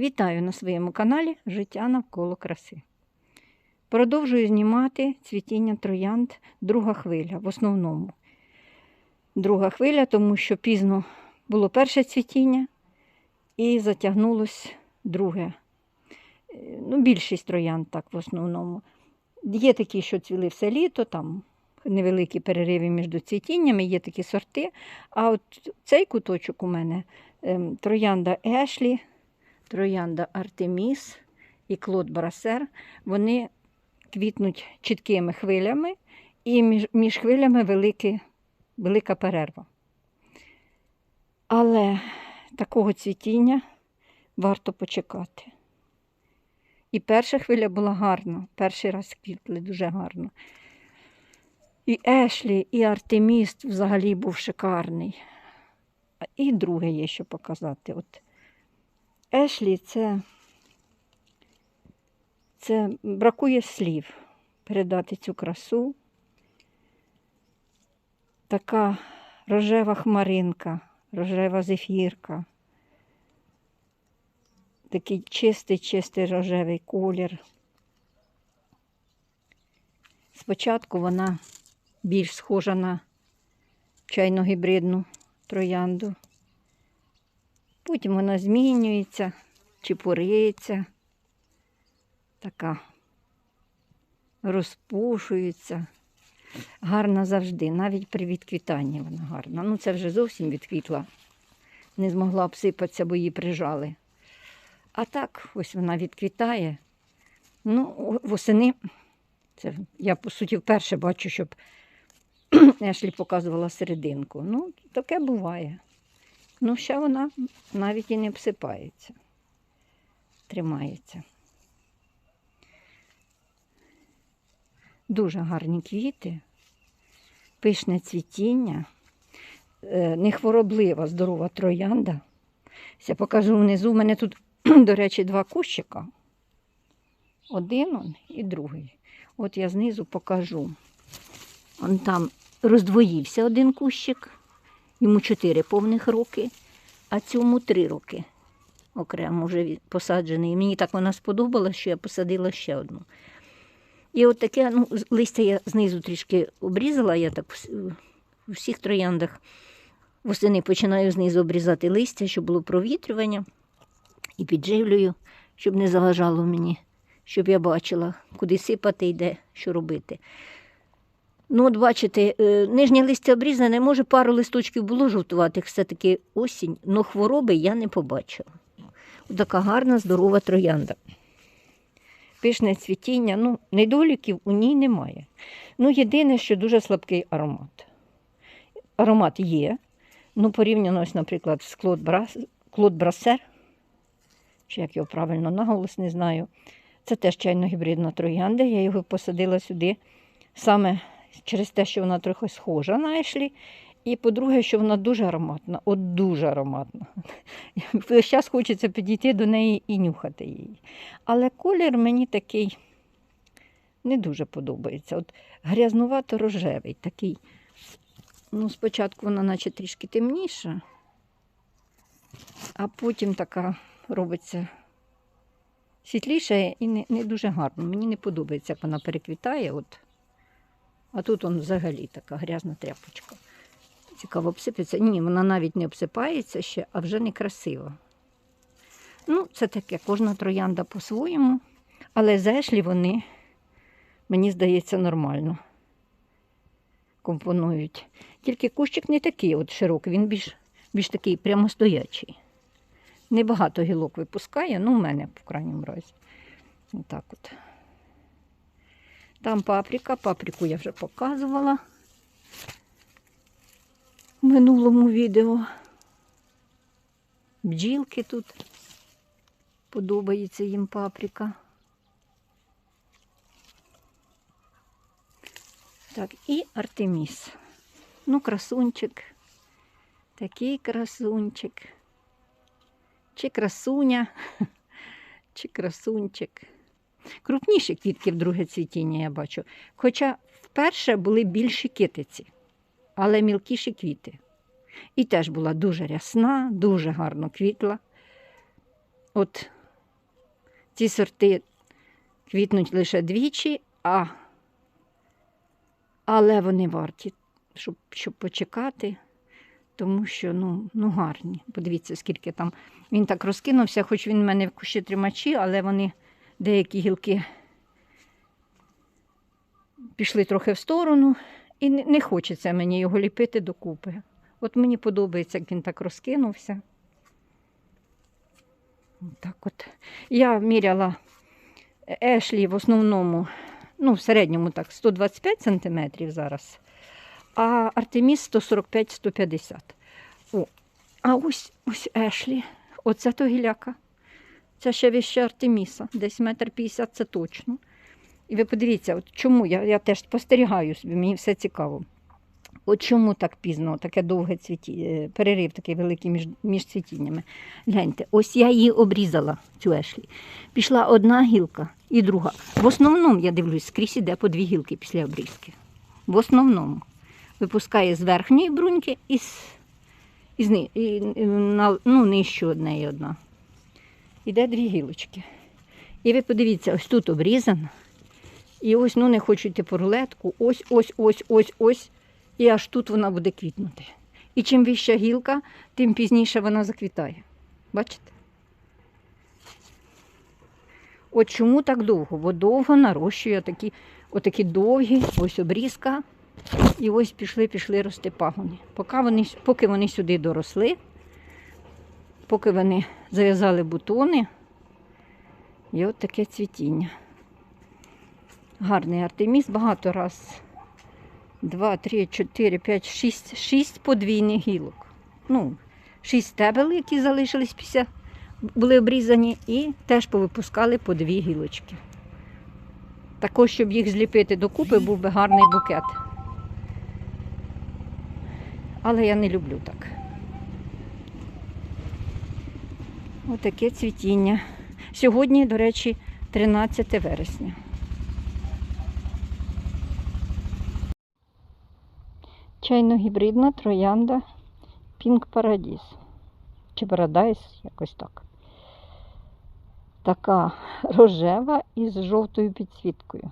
Вітаю на своєму каналі Життя навколо краси. Продовжую знімати цвітіння троянд друга хвиля в основному. Друга хвиля, тому що пізно було перше цвітіння і затягнулось друге. Е, Ну, більшість троянд так в основному. Є такі, що цвіли все літо, там невеликі перериви між цвітіннями, є такі сорти. А от цей куточок у мене ем, троянда Ешлі, троянда Артеміс і Клод Брасер, вони квітнуть чіткими хвилями, і між, між хвилями великі, велика перерва. Але такого цвітіння варто почекати. І перша хвиля була гарна, перший раз квітли дуже гарно. І Ешлі, і Артеміст взагалі був шикарний. І друге є що показати. От Ешлі це, це бракує слів передати цю красу. Така рожева хмаринка, рожева зефірка. Такий чистий, чистий рожевий колір. Спочатку вона більш схожа на чайно-гібридну троянду. Потім вона змінюється, чепуриться, така розпушується. Гарна завжди, навіть при відквітанні вона гарна. Ну, це вже зовсім відквітла. Не змогла обсипатися, бо її прижали. А так, ось вона відквітає. Ну, восени, це я, по суті, вперше бачу, щоб Ешлі показувала серединку. Ну, таке буває. Ну, ще вона навіть і не обсипається. Тримається. Дуже гарні квіти, пишне цвітіння, е, нехвороблива, здорова троянда. Я покажу внизу. У мене тут, до речі, два кущика. Один он і другий. От я знизу покажу. Он там роздвоївся один кущик, йому 4 повних роки, а цьому 3 роки. Окремо вже посаджений. Мені так вона сподобалась, що я посадила ще одну. І от таке, ну, листя я знизу трішки обрізала, я так у всіх трояндах восени починаю знизу обрізати листя, щоб було провітрювання, і підживлюю, щоб не заважало мені, щоб я бачила, куди сипати і де що робити. Ну, от бачите, е, нижнє листя обрізане, може, пару листочків було жовтуватих, все-таки осінь, але хвороби я не побачила. Така гарна, здорова троянда. Пишне цвітіння, ну, недоліків у ній немає. Ну, єдине, що дуже слабкий аромат. Аромат є, ну, порівняно, ось, наприклад, з Клод, Брас... Клод Брасер, чи як його правильно наголос, не знаю. Це теж чайно-гібридна троянда. Я його посадила сюди саме через те, що вона трохи схожа на Ешлі. І по-друге, що вона дуже ароматна, от дуже ароматна. Зараз хочеться підійти до неї і нюхати її. Але колір мені такий не дуже подобається. От грязнувато-рожевий такий. Ну, спочатку вона наче трішки темніша, а потім така робиться світліша і не, не дуже гарно. Мені не подобається, як вона переквітає. От. А тут он взагалі така грязна тряпочка. Цікаво, обсипеться. Ні, вона навіть не обсипається ще, а вже некрасива. Ну, це таке, кожна троянда по-своєму, але зешлі вони, мені здається, нормально компонують. Тільки кущик не такий от широкий, він більш, більш такий прямостоячий. Небагато гілок випускає, ну, в мене, в крайньому разі. Отак от. Там паприка, паприку я вже показувала в минулому відео. Бджілки тут. Подобається їм паприка. Так, і Артеміс. Ну, красунчик. Такий красунчик. Чи красуня, чи красунчик. Крупніші квітки в друге цвітіння я бачу. Хоча вперше були більші китиці, але мілкіші квіти. І теж була дуже рясна, дуже гарно квітла. От Ці сорти квітнуть лише двічі, а... але вони варті, щоб, щоб почекати, тому що ну, ну гарні. Подивіться, скільки там. Він так розкинувся, хоч він в мене в кущі тримачі, але вони деякі гілки пішли трохи в сторону, і не, хочеться мені його ліпити докупи. От мені подобається, як він так розкинувся. Так от. Я міряла Ешлі в основному, ну, в середньому так, 125 см зараз, а Артеміс 145-150. О, а ось ось Ешлі. Оце то гіляка. Це ще вище Артеміса. Десь метр п'ятдесят це точно. І ви подивіться, от чому я, я теж спостерігаю собі, мені все цікаво. От чому так пізно, таке довге цвіті... е, перерив такий великий між, між цвітіннями. Гляньте, ось я її обрізала, цю ешлі. Пішла одна гілка і друга. В основному, я дивлюсь, скрізь іде по дві гілки після обрізки. В основному. Випускає з верхньої бруньки і з, і з і, і ну, нижче одне одна. Іде дві гілочки. І ви подивіться, ось тут обрізано. І ось ну не хочу йти по рулетку. Ось, ось, ось, ось, ось. І аж тут вона буде квітнути. І чим вища гілка, тим пізніше вона заквітає. Бачите? От чому так довго? Бо довго нарощує такі, отакі довгі, ось обрізка. І ось пішли, пішли рости пагони. Поки вони, поки вони сюди доросли, поки вони зав'язали бутони, і от таке цвітіння. Гарний артеміс, багато раз. Два, три, чотири, п'ять, шість, шість подвійних гілок. Ну, шість стебел, які залишились після були обрізані, і теж повипускали по дві гілочки. Також, щоб їх зліпити докупи, був би гарний букет. Але я не люблю так. Отаке цвітіння. Сьогодні, до речі, 13 вересня. Чайно-гібридна троянда Pink Paradise. Чи Paradise, якось так. Така рожева із жовтою підсвіткою.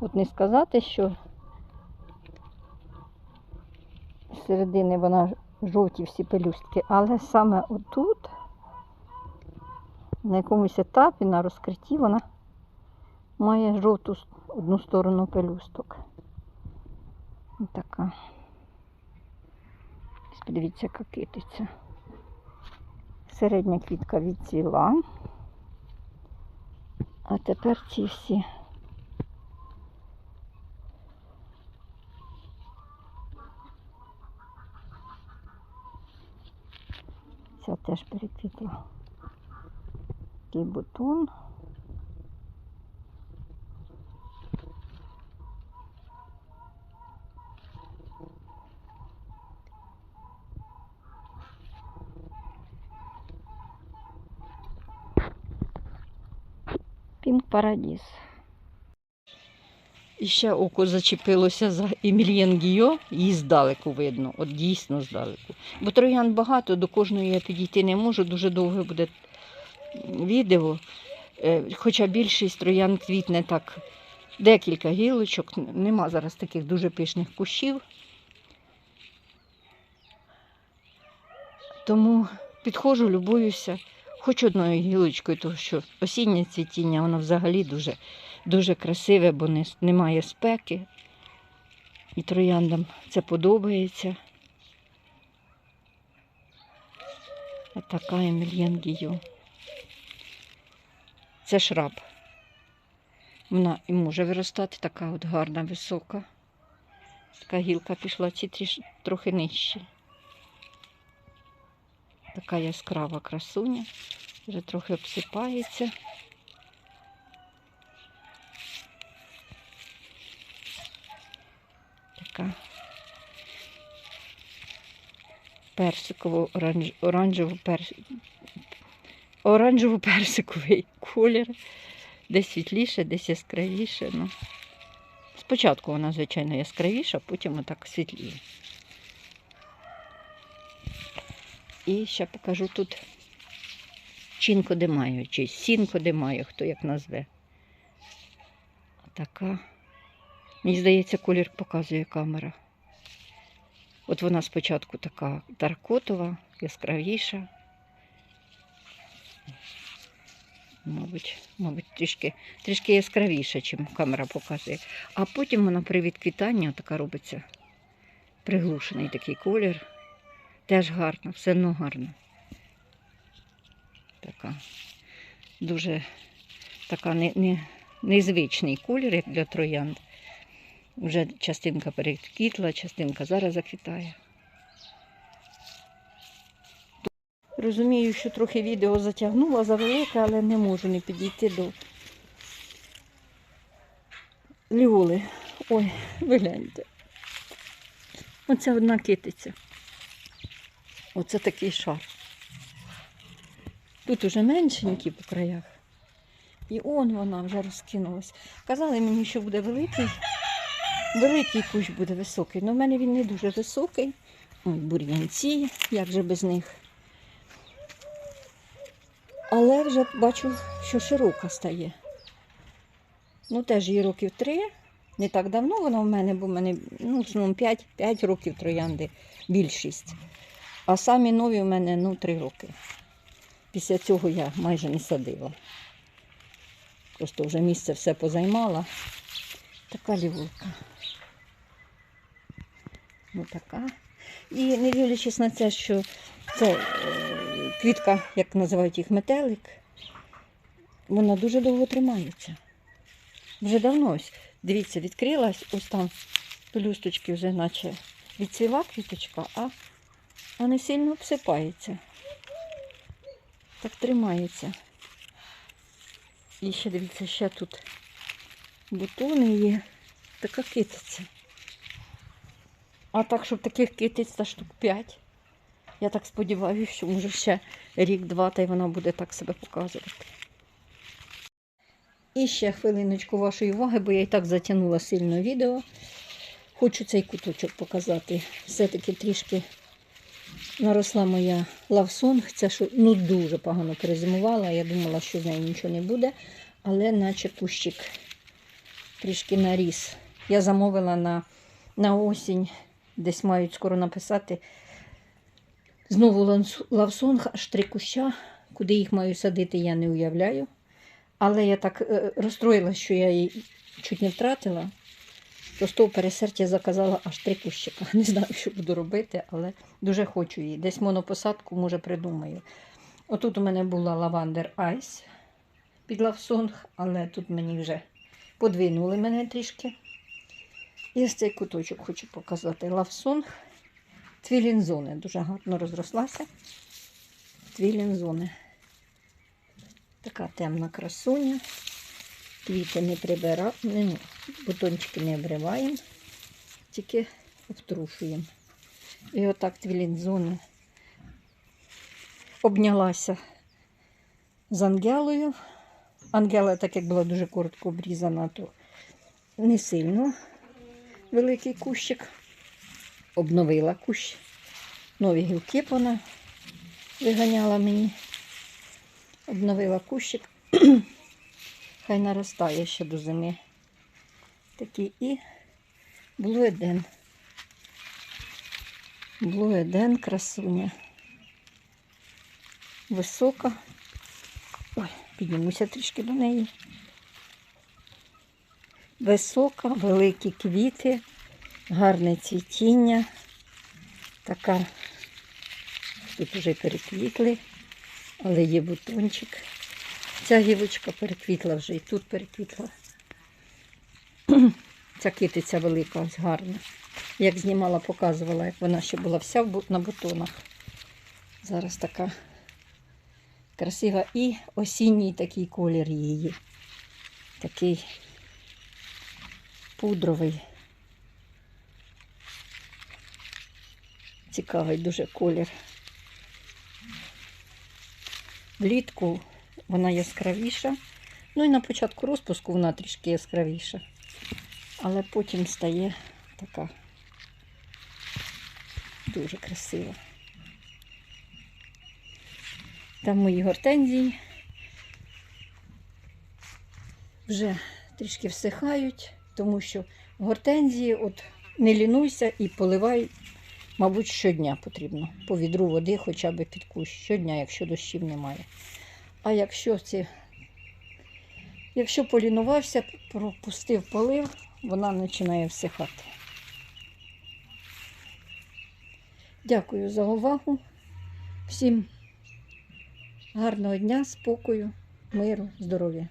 От не сказати, що з середини вона жовті всі пелюстки, але саме отут, на якомусь етапі, на розкритті, вона має жовту одну сторону пелюсток. Така. Подивіться, яка китиця. Середня квітка відцвіла. А тепер ці всі. Ця теж переквітла. Такий бутон. Пінк Парадіс. І ще око зачепилося за Емільєн Гіо, її здалеку видно, от дійсно здалеку. Бо троян багато, до кожної я підійти не можу, дуже довге буде відео. Е, Хоча більшість троян квітне так декілька гілочок, нема зараз таких дуже пишних кущів. Тому підходжу, любуюся, хоч одною гілочкою, тому що осіннє цвітіння, воно взагалі дуже, дуже красиве, бо не, немає спеки. І трояндам це подобається. А така Емельян Гію. Це шраб. Вона і може виростати така от гарна, висока. Така гілка пішла, ці тріш, трохи нижчі. Така яскрава красуня, вже трохи обсипається. Персиково оранж, оранжево перс, оранжево-персиковий колір. Десь світліше, десь яскравіше. Ну. Спочатку вона, звичайно, яскравіша, потім отак світліє. І ще покажу тут чинко де маю, чи сінко де маю, хто як назве. Така. Мені здається, колір показує камера. От вона спочатку така таркотова, яскравіша. Мабуть, мабуть, трішки, трішки яскравіша, ніж камера показує. А потім вона при відквітанні така робиться приглушений такий колір. Теж гарно, все одно гарно. Така дуже така не, не, незвичний колір, як для троянд. Вже частинка переквітла, частинка зараз заквітає. Розумію, що трохи відео затягнула завелике, але не можу не підійти до ліоли. Ой, ви гляньте. Оце одна китиця. Оце такий шар. Тут уже меншенькі по краях. І он вона вже розкинулась. Казали мені, що буде великий. Великий кущ буде високий. але в мене він не дуже високий. Ой, бур'янці, як же без них. Але вже бачу, що широка стає. Ну, теж їй років три. Не так давно вона в мене, бо в мене ну, основному 5, 5 років троянди більшість. А самі нові в мене ну, 3 роки. Після цього я майже не садила. Просто вже місце все позаймала. Така лівулка. Ну така. І не дивлячись на це, що це е, квітка, як називають їх метелик, вона дуже довго тримається. Вже давно ось, дивіться, відкрилась, ось там пелюсточки вже наче відцвіла квіточка, а, а не сильно обсипається. Так тримається. І ще дивіться, ще тут бутони є. Така китиця. А так, щоб таких китиць та штук 5. Я так сподіваюся, що може ще рік-два, та й вона буде так себе показувати. І ще хвилиночку вашої уваги, бо я і так затягнула сильно відео. Хочу цей куточок показати. Все-таки трішки наросла моя лавсонг. Це що ну, дуже погано перезимувала. Я думала, що з нею нічого не буде, але наче кущик трішки наріс. Я замовила на, на осінь, десь мають скоро написати. Знову лавсонг, аж три куща. Куди їх маю садити, я не уявляю. Але я так е, розстроїлася, що я її чуть не втратила. То з того пересердя заказала аж три кущика. Не знаю, що буду робити, але дуже хочу її. Десь монопосадку, може, придумаю. Отут у мене була лавандер Айс під лавсонг, але тут мені вже подвинули мене трішки. І ось цей куточок хочу показати. Лавсонг твілінзони. Дуже гарно розрослася. Твілінзони. Така темна красуня. Квіти не прибираємо, бутончики не обриваємо, тільки обтрушуємо. І отак твілінзони обнялася з Ангелою. Ангела, так як була дуже коротко обрізана, то не сильно великий кущик. Обновила кущ. Нові гілки вона виганяла мені. Обновила кущик. Хай наростає ще до зими. Такий і блуеден. Блуеден красуня. Висока. Ой, піднімуся трішки до неї. Висока, великі квіти, гарне цвітіння. Така, тут вже переквітли, але є бутончик. Ця гілочка переквітла вже і тут переквітла. Ця китиця велика, ось гарна. Як знімала, показувала, як вона ще була вся на бутонах. Зараз така красива. І осінній такий колір її. Такий пудровий. Цікавий дуже колір. Влітку вона яскравіша. Ну і на початку розпуску вона трішки яскравіша. Але потім стає така дуже красива. Там мої гортензії. Вже трішки всихають, тому що гортензії, от не лінуйся і поливай, мабуть, щодня потрібно. По відру води хоча б під кущ. Щодня, якщо дощів немає. А якщо це, якщо полінувався, пропустив полив, вона починає всихати. Дякую за увагу. Всім гарного дня, спокою, миру, здоров'я.